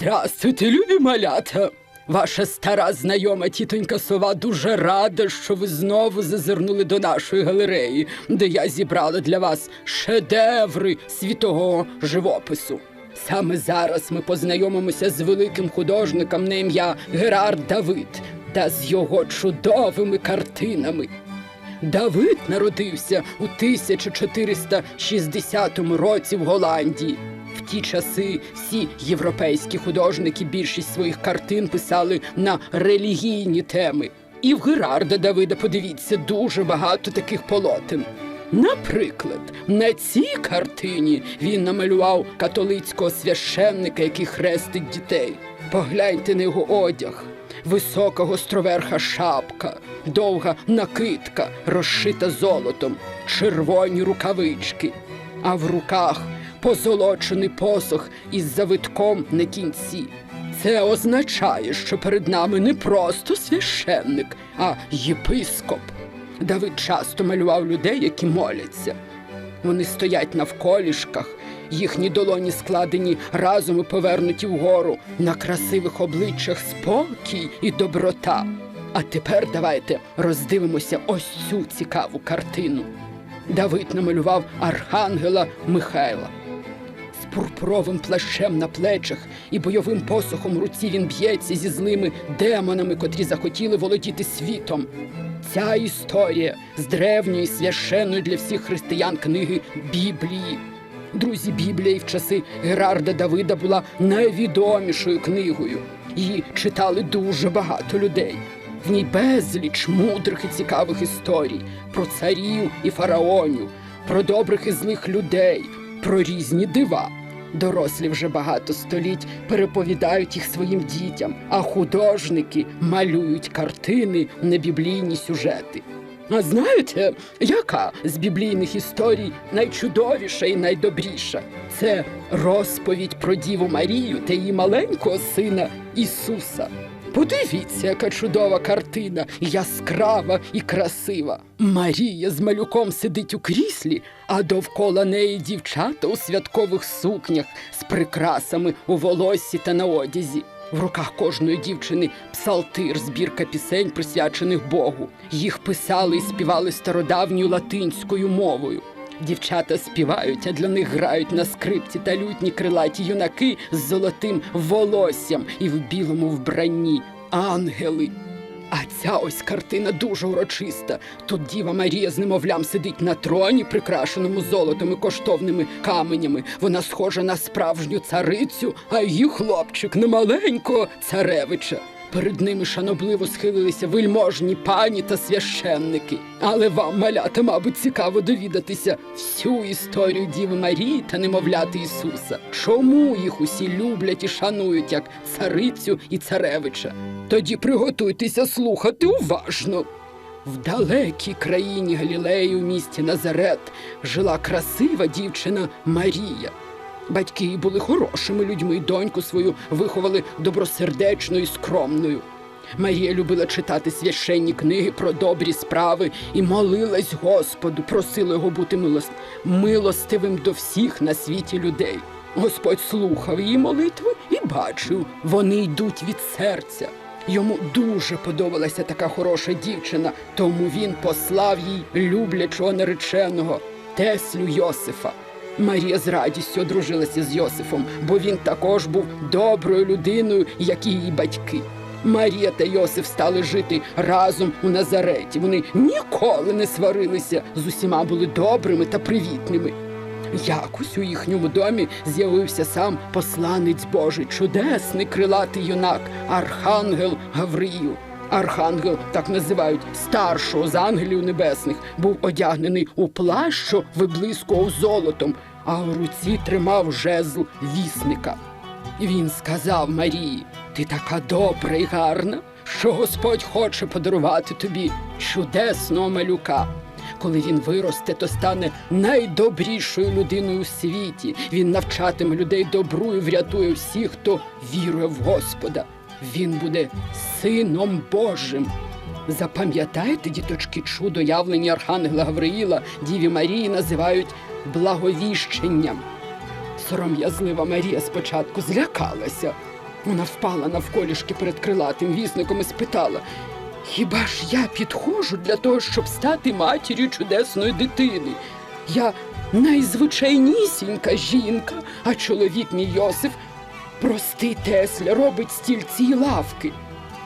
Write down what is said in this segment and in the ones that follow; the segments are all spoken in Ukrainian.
Здрастуйте, любі малята. Ваша стара знайома тітонька сова дуже рада, що ви знову зазирнули до нашої галереї, де я зібрала для вас шедеври світового живопису. Саме зараз ми познайомимося з великим художником на ім'я Герард Давид та з його чудовими картинами. Давид народився у 1460 році в Голландії. Ті часи всі європейські художники більшість своїх картин писали на релігійні теми. І в Герарда Давида, подивіться, дуже багато таких полотен. Наприклад, на цій картині він намалював католицького священника, який хрестить дітей. Погляньте на його одяг. Висока гостроверха шапка, довга накидка, розшита золотом, червоні рукавички, а в руках позолочений посох із завитком на кінці. Це означає, що перед нами не просто священник, а єпископ. Давид часто малював людей, які моляться. Вони стоять навколішках, їхні долоні складені разом і повернуті вгору, на красивих обличчях спокій і доброта. А тепер давайте роздивимося ось цю цікаву картину. Давид намалював архангела Михайла. Пурпуровим плащем на плечах і бойовим посохом в руці він б'ється зі злими демонами, котрі захотіли володіти світом. Ця історія з древньої священної для всіх християн книги Біблії. Друзі, Біблія в часи Герарда Давида була найвідомішою книгою. Її читали дуже багато людей. В ній безліч мудрих і цікавих історій про царів і фараонів, про добрих і злих людей, про різні дива. Дорослі вже багато століть переповідають їх своїм дітям, а художники малюють картини на біблійні сюжети. А знаєте, яка з біблійних історій найчудовіша і найдобріша? Це розповідь про Діву Марію та її маленького сина Ісуса. Подивіться, яка чудова картина, яскрава і красива. Марія з малюком сидить у кріслі, а довкола неї дівчата у святкових сукнях з прикрасами у волоссі та на одязі. В руках кожної дівчини псалтир, збірка пісень, присвячених Богу. Їх писали і співали стародавньою латинською мовою. Дівчата співають, а для них грають на скрипці та лютні крилаті юнаки з золотим волоссям і в білому вбранні ангели. А ця ось картина дуже урочиста. Тут Діва Марія з немовлям сидить на троні, прикрашеному золотом і коштовними каменями. Вона схожа на справжню царицю, а її хлопчик на маленького царевича. Перед ними шанобливо схилилися вельможні пані та священники. Але вам, малята, мабуть, цікаво довідатися всю історію Діви Марії та немовляти Ісуса. Чому їх усі люблять і шанують як царицю і царевича? Тоді приготуйтеся слухати уважно. В далекій країні Галілеї у місті Назарет жила красива дівчина Марія. Батьки її були хорошими людьми, доньку свою виховали добросердечною і скромною. Марія любила читати священні книги про добрі справи і молилась Господу, просила його бути милост... милостивим до всіх на світі людей. Господь слухав її молитви і бачив, вони йдуть від серця. Йому дуже подобалася така хороша дівчина, тому він послав їй люблячого нареченого Теслю Йосифа. Марія з радістю одружилася з Йосифом, бо він також був доброю людиною, як і її батьки. Марія та Йосиф стали жити разом у Назареті. Вони ніколи не сварилися, з усіма були добрими та привітними. Якось у їхньому домі з'явився сам посланець Божий, чудесний крилатий юнак, архангел Гавриїл. Архангел, так називають старшого з ангелів небесних, був одягнений у плащ, що виблискував золотом, а у руці тримав жезл вісника. Він сказав Марії: Ти така добра і гарна, що Господь хоче подарувати тобі чудесного малюка. Коли він виросте, то стане найдобрішою людиною у світі. Він навчатиме людей добру і врятує всіх, хто вірує в Господа. Він буде сином Божим. Запам'ятайте, діточки, чудо явлення Архангела Гавриїла, Діві Марії називають благовіщенням. Сором'язлива Марія спочатку злякалася, Вона впала навколішки перед крилатим вісником і спитала: Хіба ж я підходжу для того, щоб стати матір'ю чудесної дитини? Я найзвичайнісінька жінка, а чоловік мій Йосиф простий Тесля робить стільці й лавки.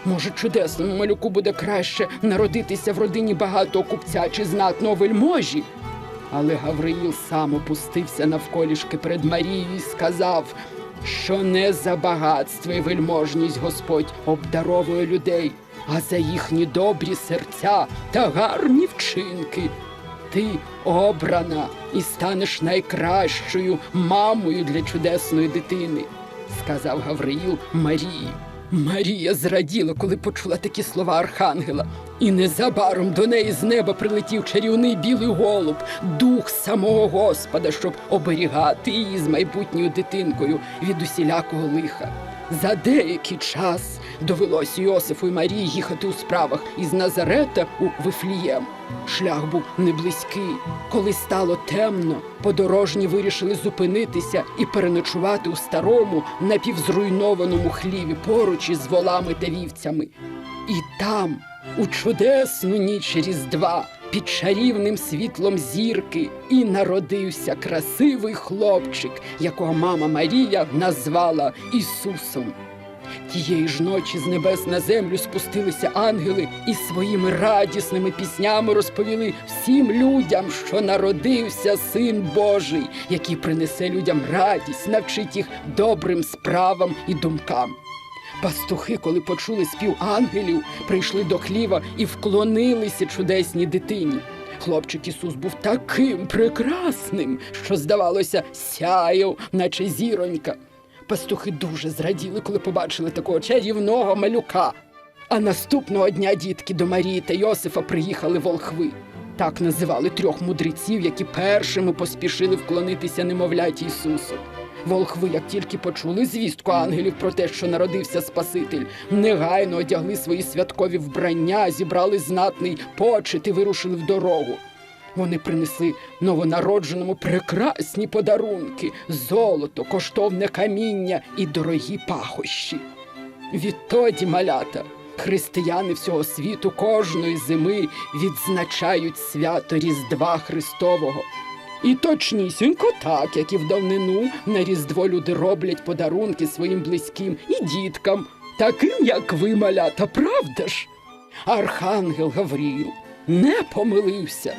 Може, чудесному малюку буде краще народитися в родині багатого купця чи знатного вельможі. Але Гавриїл сам опустився навколішки перед Марією і сказав, що не за багатство і вельможність Господь обдаровує людей, а за їхні добрі серця та гарні вчинки. Ти обрана і станеш найкращою мамою для чудесної дитини, сказав Гавриїл Марії. Марія зраділа, коли почула такі слова архангела, і незабаром до неї з неба прилетів чарівний білий голуб, дух самого Господа, щоб оберігати її з майбутньою дитинкою від усілякого лиха. За деякий час довелося Йосифу і Марії їхати у справах із Назарета у Вифлієм. Шлях був неблизький. Коли стало темно, подорожні вирішили зупинитися і переночувати у старому напівзруйнованому хліві поруч із волами та вівцями. І там, у чудесну ніч Різдва, під чарівним світлом зірки, і народився красивий хлопчик, якого мама Марія назвала Ісусом. Тієї ж ночі з небес на землю спустилися ангели і своїми радісними піснями розповіли всім людям, що народився син Божий, який принесе людям радість, навчить їх добрим справам і думкам. Пастухи, коли почули спів ангелів, прийшли до хліва і вклонилися чудесній дитині. Хлопчик Ісус був таким прекрасним, що, здавалося, сяяв, наче зіронька. Пастухи дуже зраділи, коли побачили такого чарівного малюка. А наступного дня дітки до Марії та Йосифа приїхали волхви. Так називали трьох мудреців, які першими поспішили вклонитися немовляті Ісусу. Волхви, як тільки почули звістку ангелів про те, що народився Спаситель, негайно одягли свої святкові вбрання, зібрали знатний почет і вирушили в дорогу. Вони принесли новонародженому прекрасні подарунки, золото, коштовне каміння і дорогі пахощі. Відтоді, малята, християни всього світу кожної зими відзначають свято Різдва Христового. І точнісінько так, як і в давнину на Різдво люди роблять подарунки своїм близьким і діткам, таким, як ви, малята, правда ж? Архангел Гавріл не помилився.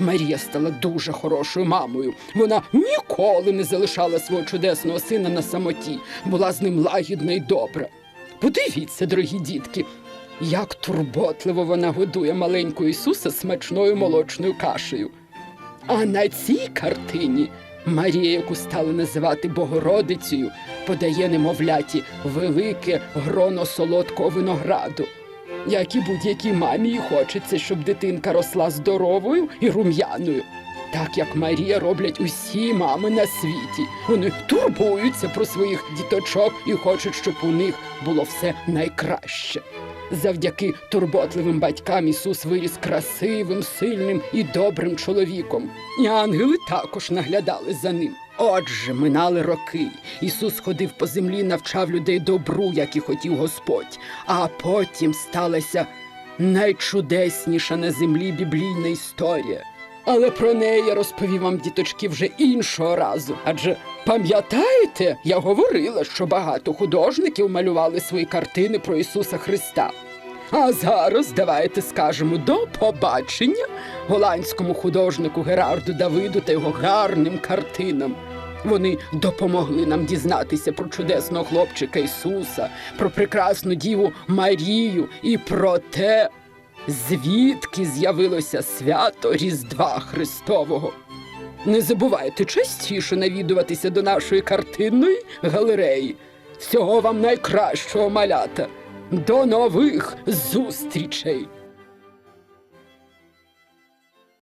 Марія стала дуже хорошою мамою. Вона ніколи не залишала свого чудесного сина на самоті, була з ним лагідна і добра. Подивіться, дорогі дітки, як турботливо вона годує маленького Ісуса смачною молочною кашею. А на цій картині Марія, яку стали називати Богородицею, подає немовляті велике гроно солодкого винограду. Як і будь-якій мамі хочеться, щоб дитинка росла здоровою і рум'яною. Так як Марія роблять усі мами на світі. Вони турбуються про своїх діточок і хочуть, щоб у них було все найкраще. Завдяки турботливим батькам Ісус виріс красивим, сильним і добрим чоловіком. І ангели також наглядали за ним. Отже, минали роки. Ісус ходив по землі, навчав людей добру, як і хотів Господь. А потім сталася найчудесніша на землі біблійна історія. Але про неї я розповім вам, діточки, вже іншого разу. Адже пам'ятаєте, я говорила, що багато художників малювали свої картини про Ісуса Христа. А зараз давайте скажемо до побачення голландському художнику Герарду Давиду та його гарним картинам. Вони допомогли нам дізнатися про чудесного хлопчика Ісуса, про прекрасну діву Марію і про те, звідки з'явилося свято Різдва Христового. Не забувайте частіше навідуватися до нашої картинної галереї. Всього вам найкращого малята. До нових зустрічей!